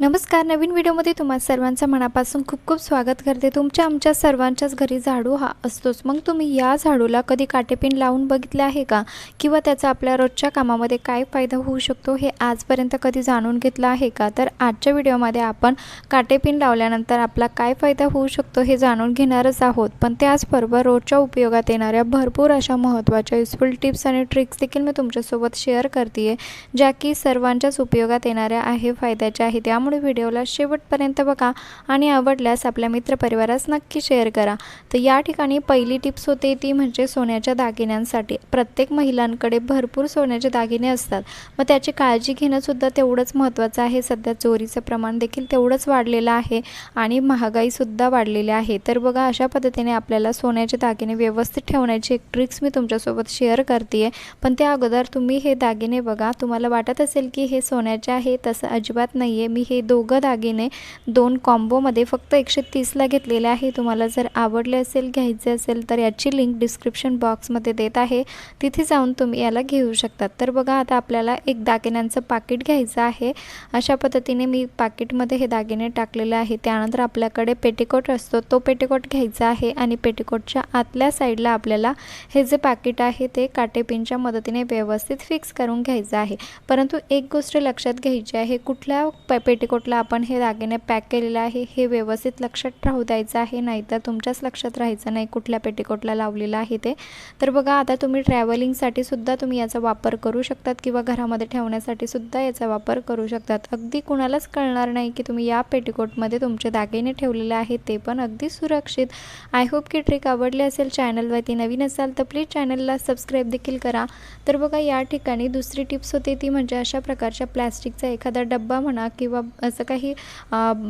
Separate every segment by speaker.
Speaker 1: नमस्कार नवीन व्हिडिओमध्ये तुम्हा सर्वांचं मनापासून खूप खूप स्वागत करते. तुमच्या आमच्या सर्वांच्याच घरी झाडू हा असतोच. मग तुम्ही या झाडूला कधी काटेपिन लावून बघितले आहे का? किंवा त्याचा आपल्या रोजच्या कामामध्ये काय फायदा होऊ शकतो हे आजपर्यंत कधी जाणून घेतलं आहे का? तर आजच्या व्हिडिओमध्ये आपण काटेपिन लावल्यानंतर आपला काय फायदा होऊ शकतो हे जाणून घेणारच आहोत. पण त्याचबरोबर रोजच्या उपयोगात येणाऱ्या भरपूर अशा महत्त्वाच्या युजफुल टिप्स आणि ट्रिक्स देखील मी तुमच्यासोबत शेअर करते ज्या की सर्वांच्याच उपयोगात येणाऱ्या आहे फायद्याच्या आहे. त्यामुळे त्यामुळे व्हिडिओला शेवटपर्यंत बघा आणि आवडल्यास आपल्या मित्रपरिवारास नक्की शेअर करा. तर या ठिकाणी पहिली टिप्स होते ती म्हणजे सोन्याच्या दागिन्यांसाठी. प्रत्येक महिलांकडे भरपूर सोन्याचे दागिने असतात. मग त्याची काळजी घेणंसुद्धा तेवढंच महत्त्वाचं आहे. सध्या चोरीचं प्रमाण देखील तेवढंच वाढलेलं आहे आणि महागाईसुद्धा वाढलेली आहे. तर बघा अशा पद्धतीने आपल्याला सोन्याचे दागिने व्यवस्थित ठेवण्याची एक ट्रिक्स मी तुमच्यासोबत शेअर करते आहे पण त्या अगोदर तुम्ही हे दागिने बघा. तुम्हाला वाटत असेल की हे सोन्याचे आहे तसं अजिबात नाही आहे मी हे दोघं दागिने दोन कॉम्बोमध्ये फक्त एकशे तीसला घेतलेले आहे. तुम्हाला जर आवडले असेल घ्यायचे असेल तर याची लिंक डिस्क्रिप्शन बॉक्समध्ये देत आहे. तिथे जाऊन तुम्ही याला घेऊ शकतात. तर बघा आता आपल्याला एक दागिन्यांचं पाकिट घ्यायचं आहे. अशा पद्धतीने मी पाकिटमध्ये हे दागिने टाकलेले आहे. त्यानंतर आपल्याकडे पेटीकोट असतो तो पेटीकोट घ्यायचा आहे आणि पेटीकोटच्या आतल्या साईडला आपल्याला हे जे पाकिट आहे ते काटेपिनच्या मदतीने व्यवस्थित फिक्स करून घ्यायचं आहे. परंतु एक गोष्ट लक्षात घ्यायची आहे कुठल्या पेटी पेटिकोटला आपण हे दागिने पॅक केलेलं आहे हे व्यवस्थित लक्षात राहू द्यायचं आहे नाहीतर तुमच्याच लक्षात राहायचं नाही कुठल्या पेटीकोटला लावलेलं आहे ते. तर बघा आता तुम्ही ट्रॅव्हलिंगसाठी सुद्धा तुम्ही याचा वापर करू शकतात किंवा घरामध्ये ठेवण्यासाठी सुद्धा याचा वापर करू शकतात. अगदी कुणालाच कळणार नाही की तुम्ही या पेटीकोटमध्ये तुमचे दागिने ठेवलेले आहेत ते पण अगदी सुरक्षित. आय होप की ट्रिक आवडली असेल चॅनलवरती नवीन असाल तर प्लीज चॅनलला सबस्क्राईब देखील करा. तर बघा या ठिकाणी दुसरी टिप्स होती ती म्हणजे अशा प्रकारच्या प्लॅस्टिकचा एखादा डब्बा म्हणा किंवा असं काही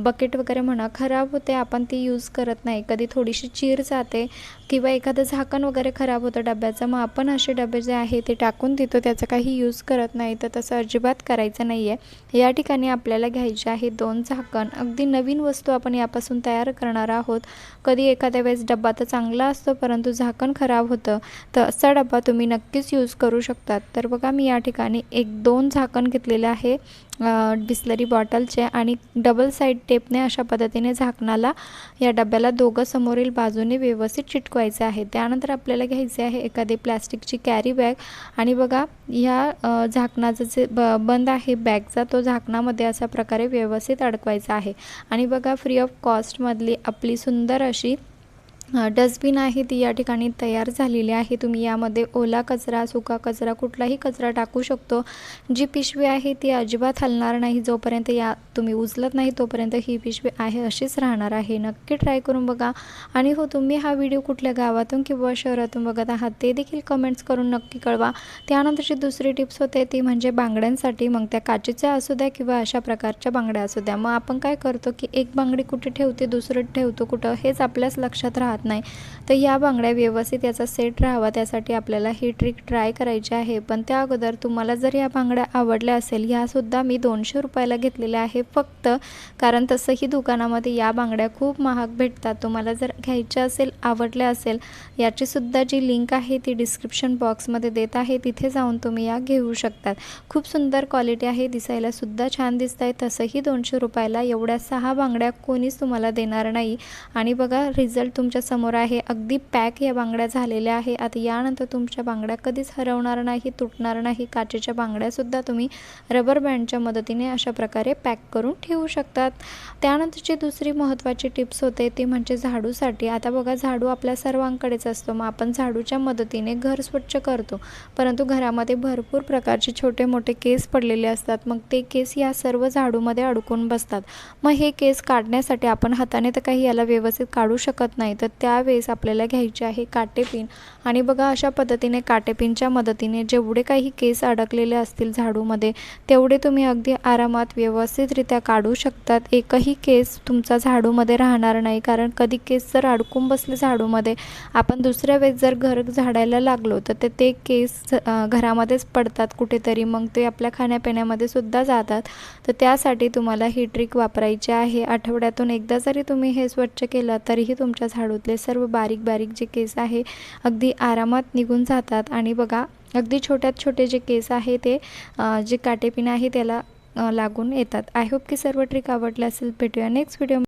Speaker 1: बकेट वगैरे म्हणा खराब होते आपण ती यूज करत नाही. कधी थोडीशी चीर जाते किंवा एखादं झाकण वगैरे खराब होतं डब्याचं मग आपण असे डबे जे आहे ते टाकून देतो. त्याचा काही यूज करत नाही तर तसं अजिबात करायचं नाही आहे या ठिकाणी आपल्याला घ्यायचे आहे दोन झाकण. अगदी नवीन वस्तू आपण यापासून तयार करणार आहोत. कधी एखाद्या वेळेस डब्बा तर चांगला असतो परंतु झाकण खराब होतं तर असा डब्बा तुम्ही नक्कीच यूज करू शकतात. तर बघा मी या ठिकाणी एक दोन झाकण घेतलेलं आहे. बिस्लरी बॉटलचे आणि डबल साईड टेपने अशा पद्धतीने झाकणाला या डब्याला दोघं समोरील बाजूने व्यवस्थित चिटकवायचे आहे. त्यानंतर आपल्याला घ्यायचे आहे एखादी प्लॅस्टिकची कॅरी बॅग आणि बघा ह्या झाकणाचं जे ब बंद आहे बॅगचा तो झाकणामध्ये अशा प्रकारे व्यवस्थित अडकवायचा आहे. आणि बघा फ्री ऑफ कॉस्टमधली आपली सुंदर अशी डस्टबिन आहे ती या ठिकाणी तयार झालेली आहे. तुम्ही यामध्ये ओला कचरा सुका कचरा कुठलाही कचरा टाकू शकतो. जी पिशवी आहे ती अजिबात हलणार नाही. जोपर्यंत या तुम्ही उचलत नाही तोपर्यंत ही पिशवी आहे अशीच राहणार आहे. नक्की ट्राय करून बघा. आणि हो तुम्ही हा व्हिडिओ कुठल्या गावातून किंवा शहरातून बघत आहात ते देखील कमेंट्स करून नक्की कळवा. त्यानंतरची दुसरी टिप्स होते ती म्हणजे बांगड्यांसाठी. मग त्या काचेच्या असू द्या किंवा अशा प्रकारच्या बांगड्या असू द्या. मग आपण काय करतो की एक बांगडी कुठे ठेवते दुसरं ठेवतो कुठं हेच आपल्याच लक्षात राहतं. नाही. तर या बांगड्या व्यवस्थित याचा सेट राहावा त्यासाठी आपल्याला ही ट्रिक ट्राय करायची आहे. पण त्या अगोदर तुम्हाला जर या बांगड्या आवडल्या असेल ह्यासुद्धा मी दोनशे रुपयाला घेतलेल्या आहे फक्त. कारण तसंही दुकानामध्ये या बांगड्या खूप महाग भेटतात. तुम्हाला जर घ्यायच्या असेल आवडल्या असेल याचीसुद्धा जी लिंक आहे ती डिस्क्रिप्शन बॉक्समध्ये देत आहे. तिथे जाऊन तुम्ही या घेऊ शकतात. खूप सुंदर क्वालिटी आहे दिसायला सुद्धा छान दिसत आहे तसंही दोनशे रुपयाला एवढ्या सहा बांगड्या कोणीच तुम्हाला देणार नाही. आणि बघा रिझल्ट तुमच्या समोर आहे. अगदी पॅक या बांगड्या झालेल्या आहे. आता यानंतर तुमच्या बांगड्या कधीच हरवणार नाही तुटणार नाही. काचेच्या बांगड्यासुद्धा तुम्ही रबर बँडच्या मदतीने अशा प्रकारे पॅक करून ठेवू शकतात. त्यानंतरची दुसरी महत्त्वाची टिप्स होते ती म्हणजे झाडूसाठी. आता बघा झाडू आपल्या सर्वांकडेच असतो. मग आपण झाडूच्या मदतीने घर स्वच्छ करतो. परंतु घरामध्ये भरपूर प्रकारचे छोटे मोठे केस पडलेले असतात. मग ते केस या सर्व झाडूमध्ये अडकून बसतात. मग हे केस काढण्यासाठी आपण हाताने तर काही याला व्यवस्थित काढू शकत नाही. तर त्यावेळेस आपल्याला घ्यायचे आहे काटेपिन आणि बघा अशा पद्धतीने काटेपिनच्या मदतीने जेवढे काही केस अडकलेले असतील झाडूमध्ये तेवढे तुम्ही अगदी आरामात व्यवस्थितरित्या काढू शकतात. एकही केस तुमचा झाडूमध्ये राहणार नाही कारण कधी केस जर अडकून बसले झाडूमध्ये आपण दुसऱ्या वेळेस जर घर झाडायला लागलो तर ते ते केस घरामध्येच पडतात कुठेतरी. मग ते आपल्या खाण्यापिण्यामध्ये सुद्धा जातात. तर त्यासाठी तुम्हाला ही ट्रिक वापरायची आहे. आठवड्यातून एकदा जरी तुम्ही हे स्वच्छ केलं तरीही तुमच्या आपले सर्व बारीक बारीक जे केस आहे अगदी आरामात निघून जातात. आणि बघा अगदी छोट्यात छोटे जे केस आहे ते जे काटेपिन आहे त्याला लागून येतात. आय होप की सर्व ट्रिक आवडले असेल. भेटूया नेक्स्ट व्हिडिओ